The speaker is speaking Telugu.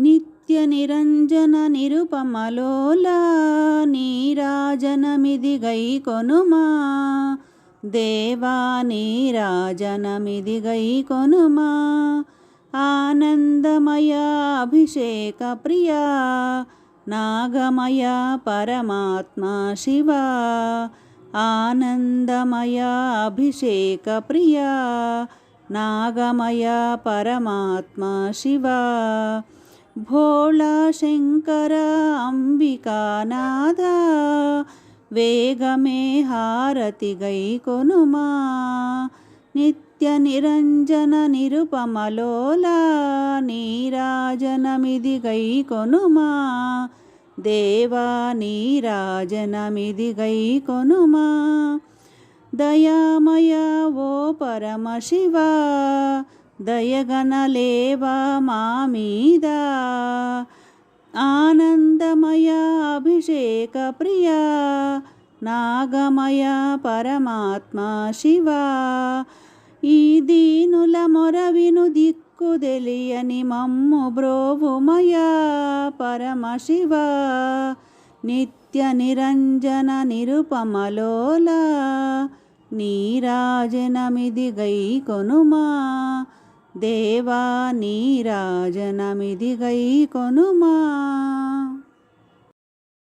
నిత్య నిరంజన నిరుపమలోలా నీరాజనమిది గై కొనుమా. దేవా నీరాజనమిది గై కొనుమా. ఆనందమయ అభిషేక ప్రియా నాగమయ పరమాత్మా శివ ఆనందమయ అభిషేక ప్రియా నాగమయ పరమాత్మా శివ. भोला शङ्कर अम्बिकानादा वेगमे हारतिगैकुनुमा नित्यनिरञ्जननिरुपमलोला नीराजनमिदि गैकोनुमा दयामया वो परमशिवा నీరాజనమిది గై దయగనలేవా మా మీద. ఆనందమయ అభిషేక ప్రియా నాగమయ పరమాత్మా శివ. ఈ దీనుల మొరవిను దిక్కు తెలియని మమ్ము బ్రోవుమయ పరమశివ నిత్య నిరంజన నిరుపమలోల నీరాజనమిది గై కొనుమా. దేవా నీ రాజనమిది గై కొనుమా?